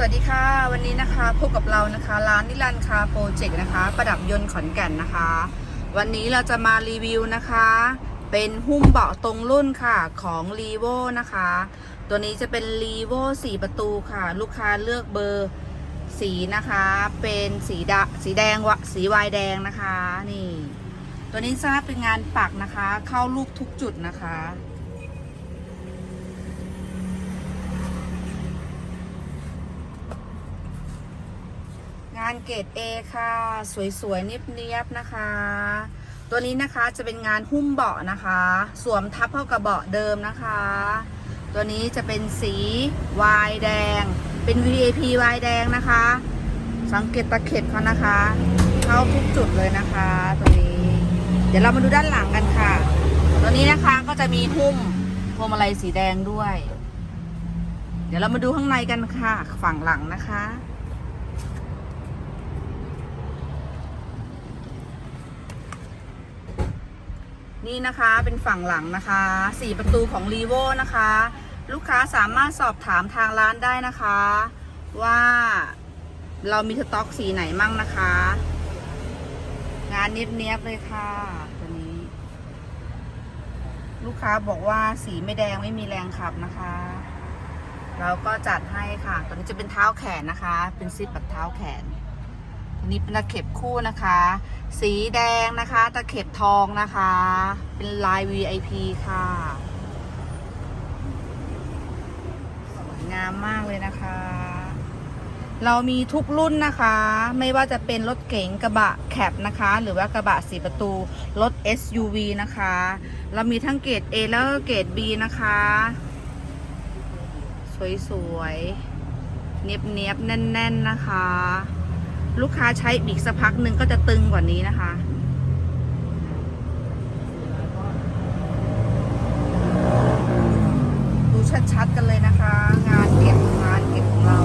สวัสดีค่ะ วันนี้นะคะพบกับเรานะคะ ร้านนิรันดร์คาร์โปรเจกต์นะคะ ประดับยนต์ขอนแก่นนะคะ วันนี้เราจะมารีวิวนะคะ เป็นหุ้มเบาะตรงรุ่นค่ะของ r ีโวนะคะ ตัวนี้จะเป็น r ีโว4ประตูค่ะ ลูกค้าเลือกเบอร์สีนะคะ เป็นสีดะสีแดงวะสีวายแดงนะคะนี่ ตัวนี้จะเป็นงานปักนะคะ เข้าลูกทุกจุดนะคะานเกรด A ค่ะ สวยๆเนียบๆนะคะ ตัวนี้นะคะจะเป็นงานหุ้มเบาะนะคะ สวมทับเข้ากับเบาะเดิมนะคะ ตัวนี้จะเป็นสีวายแดง เป็น VAP วายแดงนะคะ สังเกตตะเข็บเขานะคะ เข้าทุกจุดเลยนะคะ ตัวนี้ เดี๋ยวเรามาดูด้านหลังกันค่ะ ตัวนี้นะคะก็จะมีหุ้มพวงมาลัยสีแดงด้วย เดี๋ยวเรามาดูข้างในกันค่ะ ฝั่งหลังนะคะ นี่นะคะเป็นฝั่งหลังนะคะสีประตูของ r ีโวนะคะ ลูกค้าสามารถสอบถามทางร้านได้นะคะ ว่าเรามีสต็อกสีไหนมั่งนะคะ งานเนียบๆเลยค่ะตัวนี้ ลูกค้าบอกว่าสีไม่แดงไม่มีแรงขับนะคะ เราก็จัดให้ค่ะตัวนี้จะเป็นเท้าแขนนะคะ เป็นซิปแบบเท้าแขน นนี้เป็นตะเข็บคู่นะคะ สีแดงนะคะ ตะเข็บทองนะคะ เป็นลาย VIP ค่ะ สวยงามมากเลยนะคะ เรามีทุกรุ่นนะคะ ไม่ว่าจะเป็นรถเก๋งกระบะแคปนะคะ หรือว่ากระบะสีประตู รถ SUV นะคะ เรามีทั้งเกรด A แล้วก็เกรด B นะคะ สวยๆ เนียบๆ แน่น ๆ นะคะ ลูกค้าใช้อีกสักพักหนึ่งก็จะตึงกว่านี้นะคะ ดูชัดๆกันเลยนะคะ งานเก็บงานเก็บของเรา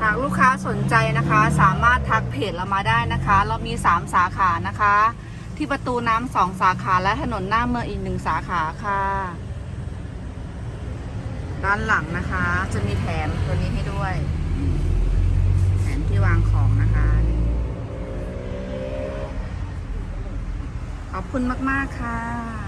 หากลูกค้าสนใจนะคะ สามารถทักเพจเรามาได้นะคะ เรามี 3 สาขานะคะ ที่ประตูน้ำสองสาขาและถนนหน้าเมืองอีกหนึ่งสาขาค่ะ ด้านหลังนะคะ จะมีแถมตัวนี้ให้ด้วย แถมที่วางของนะคะ ขอบคุณมาก ๆ ค่ะ